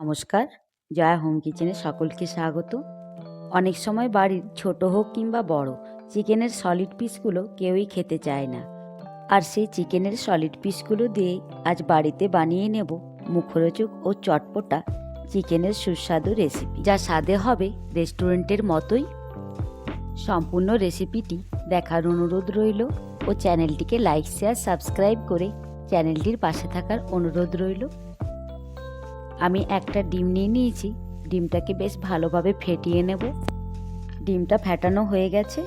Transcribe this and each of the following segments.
নমস্কার, জয়া হোম কিচেনে সকলকে স্বাগত। অনেক সময় বাড়ির ছোট হোক কিংবা বড়, চিকেনের সলিড পিসগুলো কেউই খেতে চায় না। আর সেই চিকেনের সলিড পিসগুলো দিয়ে আজ বাড়িতে বানিয়ে নেব মুখরোচক ও চটপটা চিকেনের সুস্বাদু রেসিপি যা স্বাদে হবে রেস্টুরেন্টের মতোই। সম্পূর্ণ রেসিপিটি দেখার অনুরোধ রইল ও চ্যানেলটিকে লাইক শেয়ার সাবস্ক্রাইব করে চ্যানেলটির পাশে থাকার অনুরোধ রইল। আমি একটা ডিম নিয়ে নিয়েছি। ডিমটাকে বেশ ভালোভাবে ফেটিয়ে নেব। ডিমটা ফেটানো হয়ে গেছে।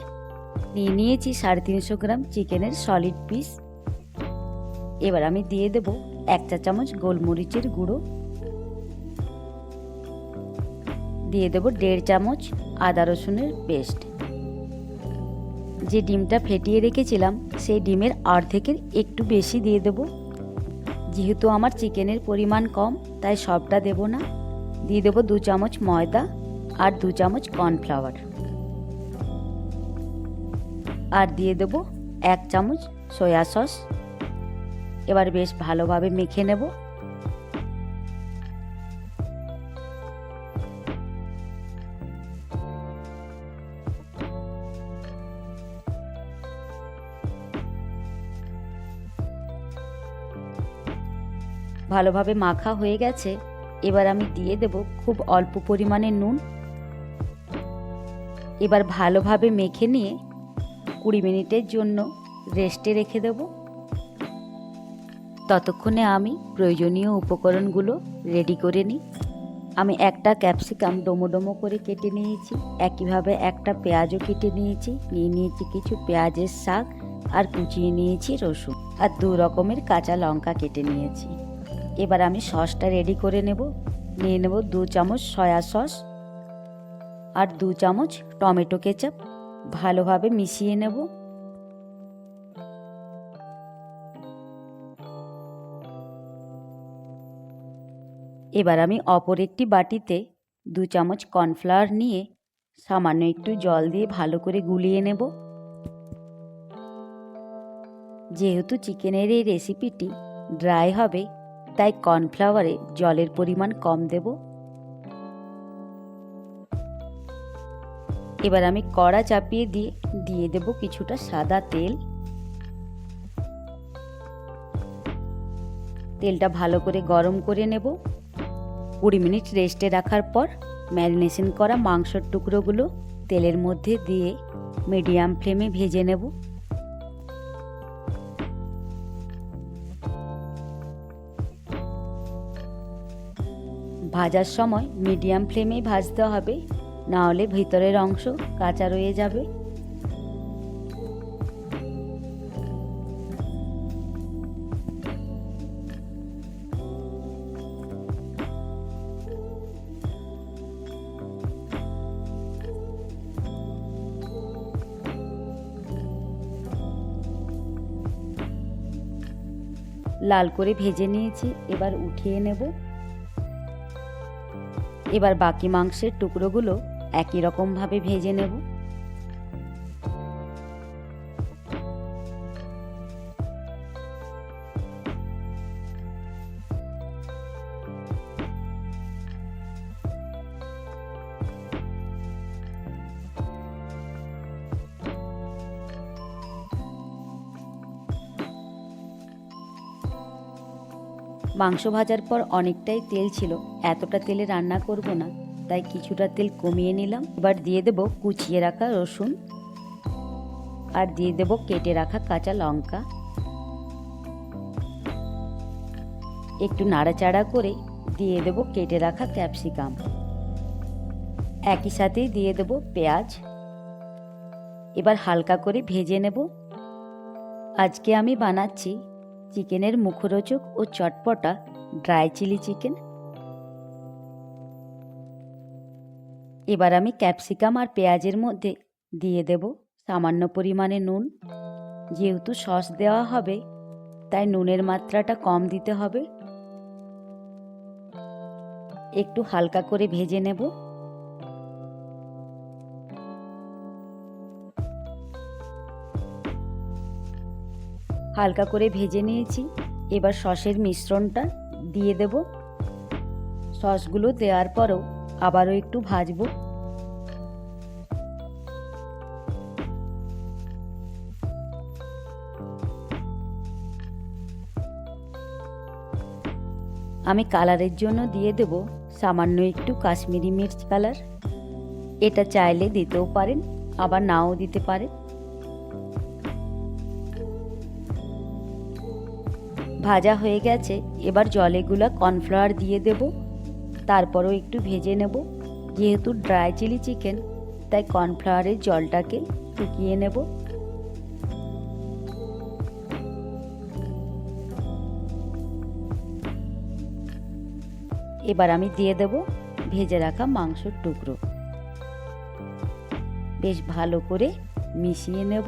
নিয়ে নিয়েছি সাড়ে তিনশো গ্রাম চিকেনের সলিড পিস এবার আমি দিয়ে দেব এক চা চামচ গোলমরিচের গুঁড়ো। দিয়ে দেব দেড় চামচ আদা রসুনের পেস্ট যে ডিমটা ফেটিয়ে রেখেছিলাম, সেই ডিমের অর্ধেকের একটু বেশি দিয়ে দেবো। যেহেতু আমার চিকেনের পরিমাণ কম, তাই সবটা দেব না। দিয়ে দেবো দু চামচ ময়দা আর দু চামচ কর্নফ্লাওয়ার। আর দিয়ে দেব এক চামচ সয়া সস। এবার বেশ ভালোভাবে মেখে নেব। ভালোভাবে মাখা হয়ে গেছে, এবার আমি দিয়ে দেব খুব অল্প পরিমাণে নুন। এবার ভালোভাবে মেখে নিয়ে কুড়ি মিনিটের জন্য রেস্টে রেখে দেব। ততক্ষণে আমি প্রয়োজনীয় উপকরণগুলো রেডি করে নিই। আমি একটা ক্যাপসিকাম ডোমো ডোমো করে কেটে নিয়েছি, একইভাবে একটা পেঁয়াজও কেটে নিয়েছি, নিয়ে নিয়েছি কিছু পেঁয়াজের শাক আর কুচিয়ে নিয়েছি রসুন। আর দু রকমের কাঁচা লঙ্কা কেটে নিয়েছি। এবার আমি সসটা রেডি করে নেব। নিয়ে নেব দু চামচ সয়া সস আর দু চামচ টমেটো কেচাপ ভালোভাবে মিশিয়ে নেব। এবার আমি অপর একটি বাটিতে দু চামচ কর্নফ্লাওয়ার নিয়ে সামান্য একটু জল দিয়ে ভালো করে গুলিয়ে নেব। যেহেতু চিকেনের এই রেসিপিটি ড্রাই হবে তাই কর্নফ্লাওয়ারে জলের পরিমাণ কম দেব। এবার আমি কড়া চাপিয়ে দিয়ে দিয়ে দেব কিছুটা সাদা তেল। তেলটা ভালো করে গরম করে নেব। কুড়ি মিনিট রেস্টে রাখার পর ম্যারিনেশন করা মাংসর টুকরোগুলো তেলের মধ্যে দিয়ে মিডিয়াম ফ্লেমে ভেজে নেব। ভাজার সময় মিডিয়াম ফ্লেমেই ভাজতে হবে। না হলে ভিতরের অংশ কাঁচা রয়ে যাবে। লাল করে ভেজে নিয়েছি। এবার উঠিয়ে নেব। এবার বাকি মাংসের টুকরোগুলো একই রকমভাবে ভেজে নেব। মাংস ভাজার পর অনেকটাই তেল ছিল। এতটা তেলে রান্না করব না, তাই কিছুটা তেল কমিয়ে নিলাম। এবার দিয়ে দেব কুচিয়ে রাখা রসুন আর দিয়ে দেব কেটে রাখা কাঁচা লঙ্কা। একটু নাড়াচাড়া করে দিয়ে দেব কেটে রাখা ক্যাপসিকাম। একই সাথেই দিয়ে দেব পেঁয়াজ। এবার হালকা করে ভেজে নেব। আজকে আমি বানাচ্ছি চিকেনের মুখরোচক ও চটপটা ড্রাই চিলি চিকেন। এবার আমি ক্যাপসিকাম আর পেঁয়াজের মধ্যে দিয়ে দেব সামান্য পরিমাণে নুন। যেহেতু সস দেওয়া হবে, তাই নুনের মাত্রাটা কম দিতে হবে। একটু হালকা করে ভেজে নেব। হালকা করে ভেজে নিয়েছি। এবার সসের মিশ্রণটা দিয়ে দেব। সসগুলো দেওয়ার পরেও আবারও একটু ভাজবো। আমি কালারের জন্য দিয়ে দেব সামান্য একটু কাশ্মীরি মির্চ কালার। এটা চাইলে দিতেও পারেন, আবার নাও দিতে পারেন। ভাজা হয়ে গেছে। এবার জলে গুলা কর্নফ্লাওয়ার দিয়ে দেব। তারপরও একটু ভেজে নেব। যেহেতু ড্রাই চিলি চিকেন তাই কর্নফ্লাওয়ারের জলটাকে টুকিয়ে নেব। এবার আমি দিয়ে দেব ভেজে রাখা মাংসর টুকরো। বেশ ভালো করে মিশিয়ে নেব।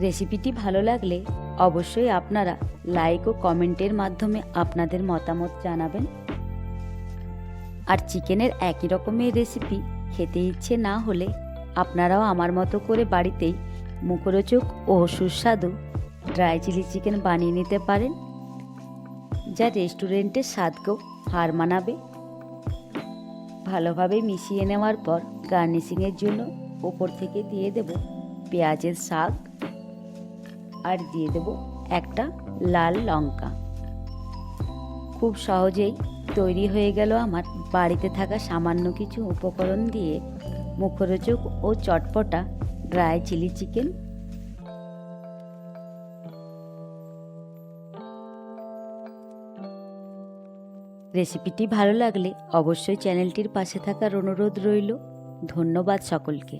রেসিপিটি ভালো লাগলে অবশ্যই আপনারা লাইক ও কমেন্টের মাধ্যমে আপনাদের মতামত জানাবেন। আর চিকেনের একই রকমের রেসিপি খেতে ইচ্ছে না হলে আপনারাও আমার মতো করে বাড়িতেই মুখরোচক ও সুস্বাদু ড্রাই চিলি চিকেন বানিয়ে নিতে পারেন, যা রেস্টুরেন্টের স্বাদকেও হার মানাবে। ভালোভাবে মিশিয়ে নেওয়ার পর গার্নিশিংয়ের জন্য ওপর থেকে দিয়ে দেব পেঁয়াজের শাক। আর দিয়ে দেব একটা লাল লঙ্কা। খুব সহজেই তৈরি হয়ে গেল আমার বাড়িতে থাকা সামান্য কিছু উপকরণ দিয়ে মুখরোচক ও চটপটা ড্রাই চিলি চিকেন। রেসিপিটি ভালো লাগলে অবশ্যই চ্যানেলটির পাশে থাকার অনুরোধ রইল। ধন্যবাদ সকলকে।